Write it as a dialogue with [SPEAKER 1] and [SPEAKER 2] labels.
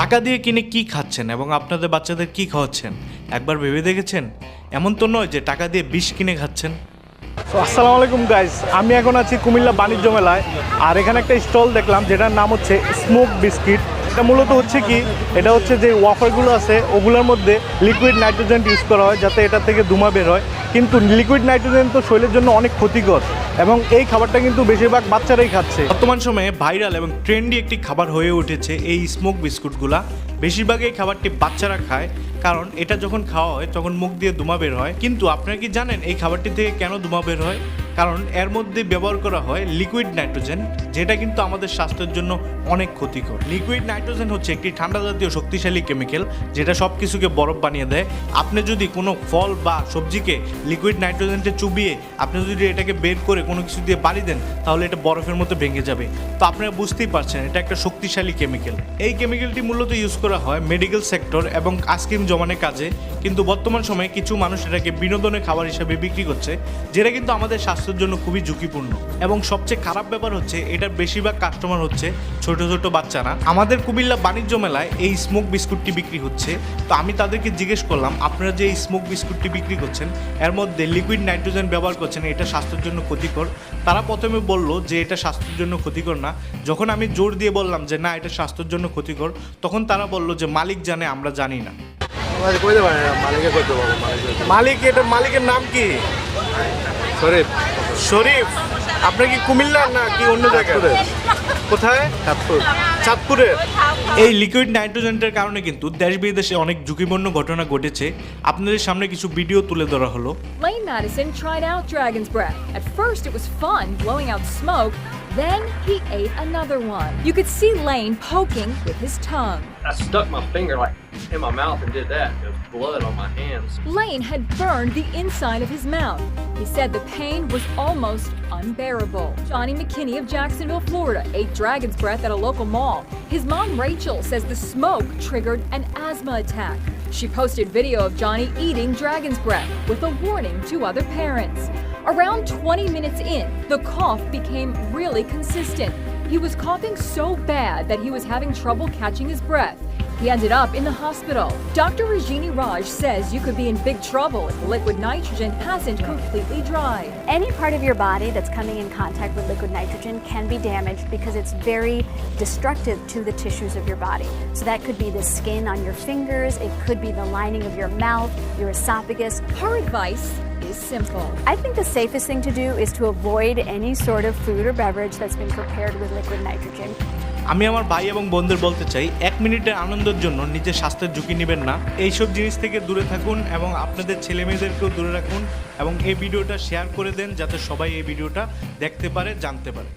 [SPEAKER 1] টাকা দিয়ে কিনে কি খাচ্ছেন এবং আপনাদের বাচ্চাদের কি খাওয়াচ্ছেন? একবার ভেবে দেখেছেন? এমন তো নয় যে টাকা দিয়ে বিষ কিনে খাচ্ছেন।
[SPEAKER 2] আসসালামু আলাইকুম গাইস আমি এখন আছি কুমিল্লা বাণিজ্য মেলায়, আর এখানে একটা স্টল দেখলাম যেটার নাম হচ্ছে স্মোক বিস্কিট এটা মূলত হচ্ছে কি, এটা হচ্ছে যে ওয়াফারগুলো আছে, ওগুলোর মধ্যে লিকুইড নাইট্রোজেন ইউজ করা হয় যাতে এটা থেকে ধুমা বের হয়। কিন্তু লিকুইড নাইট্রোজেন তো শরীরের জন্য অনেক ক্ষতিকর এবং এই খাবারটা কিন্তু বেশিরভাগ বাচ্চারাই খাচ্ছে।
[SPEAKER 1] বর্তমান সময়ে ভাইরাল এবং ট্রেন্ডি একটি খাবার হয়ে উঠেছে এই স্মোক বিস্কুটগুলা বেশিরভাগ এই খাবারটি বাচ্চারা খায়, কারণ এটা যখন খাওয়া হয় তখন মুখ দিয়ে ধুমা বের হয়। কিন্তু আপনারা কি জানেন এই খাবারটি থেকে কেন ধুমা বের হয়? কারণ এর মধ্যে ব্যবহার করা হয় লিকুইড নাইট্রোজেন যেটা কিন্তু আমাদের স্বাস্থ্যের জন্য অনেক ক্ষতিকর। লিকুইড নাইট্রোজেন হচ্ছে একটি ঠান্ডা জাতীয় শক্তিশালী কেমিক্যাল যেটা সব কিছুকে বরফ বানিয়ে দেয়। আপনি যদি কোনো ফল বা সবজিকে লিকুইড নাইট্রোজেনটা চুবিয়ে আপনি যদি এটাকে বের করে কোনো কিছু দিয়ে বাড়ি দেন, তাহলে এটা বরফের মতো ভেঙে যাবে। তো আপনারা বুঝতেই পারছেন, এটা একটা শক্তিশালী কেমিক্যাল এই কেমিক্যালটি মূলত ইউজ করা হয় মেডিকেল সেক্টর এবং আইসক্রিম জমানের কাজে। কিন্তু বর্তমান সময়ে কিছু মানুষ এটাকে বিনোদনের খাবার হিসেবে বিক্রি করছে, যেটা কিন্তু আমাদের স্বাস্থ্যের জন্য খুবই ঝুঁকিপূর্ণ। এবং সবচেয়ে খারাপ ব্যাপার হচ্ছে এটার বেশিরভাগ কাস্টমার হচ্ছে ছোট ছোট বাচ্চারা আমাদের কুমিল্লা বাণিজ্য মেলায় এই স্মোক বিস্কুটটি বিক্রি হচ্ছে। তো আমি তাদেরকে জিজ্ঞেস করলাম আপনারা যে এই স্মোক বিস্কুটটি বিক্রি করছেন এর মধ্যে লিকুইড নাইট্রোজেন ব্যবহার করছেন এটা স্বাস্থ্যের জন্য ক্ষতিকর। তারা প্রথমে বলল যে এটা স্বাস্থ্যের জন্য ক্ষতিকর না। যখন আমি জোর দিয়ে বললাম যে না এটা স্বাস্থ্যের জন্য ক্ষতিকর তখন তারা বলল যে মালিক জানে আমরা জানি না।
[SPEAKER 3] মালিক
[SPEAKER 1] এটা মালিকের নাম কি?
[SPEAKER 3] শরীফ
[SPEAKER 1] শরীফ আপনার কি কুমিল্লার না কি অন্য জায়গায় কোথায়
[SPEAKER 3] চাঁদপুর
[SPEAKER 1] চাঁদপুরের এই লিকুইড নাইট্রোজেনটার কারণে কিন্তু দেশ বিদেশে অনেক ঝুঁকিপূর্ণ ঘটনা ঘটেছে আপনাদের সামনে কিছু ভিডিও তুলে ধরা হলো
[SPEAKER 4] Lane Madison tried out Dragon's Breath. At first, it was fun blowing out smoke. Then he ate another one. You could see Lane poking with his tongue.
[SPEAKER 5] I stuck my finger like in my mouth and did that. There was blood on my hands.
[SPEAKER 4] Lane had burned the inside of his mouth. He said the pain was almost unbearable. Johnny McKinney of Jacksonville, Florida, ate Dragon's Breath at a local mall. His mom, Rachel, says the smoke triggered an asthma attack. She posted video of Johnny eating Dragon's Breath with a warning to other parents. Around 20 minutes in, the cough became really consistent. He was coughing so bad that he was having trouble catching his breath. He ended up in the hospital. Dr. Rajini Raj says you could be in big trouble if liquid nitrogen hasn't completely dried.
[SPEAKER 6] Any part of your body that's coming in contact with liquid nitrogen can be damaged because it's very destructive to the tissues of your body. So that could be the skin on your fingers, it could be the lining of your mouth, your esophagus.
[SPEAKER 4] Her advice is simple.
[SPEAKER 6] I think the safest thing to do is to avoid any sort of food or beverage that's been prepared with liquid nitrogen.
[SPEAKER 1] আমি আমার ভাই এবং বোনদের বলতে চাই, এক মিনিটের আনন্দের জন্য নিজের স্বাস্থ্যের ঝুঁকি নেবেন না। এইসব জিনিস থেকে দূরে থাকুন এবং আপনাদের ছেলে মেয়েদেরকেও দূরে রাখুন এবং এই ভিডিওটা শেয়ার করে দেন যাতে সবাই এই ভিডিওটা দেখতে পারে, জানতে পারে।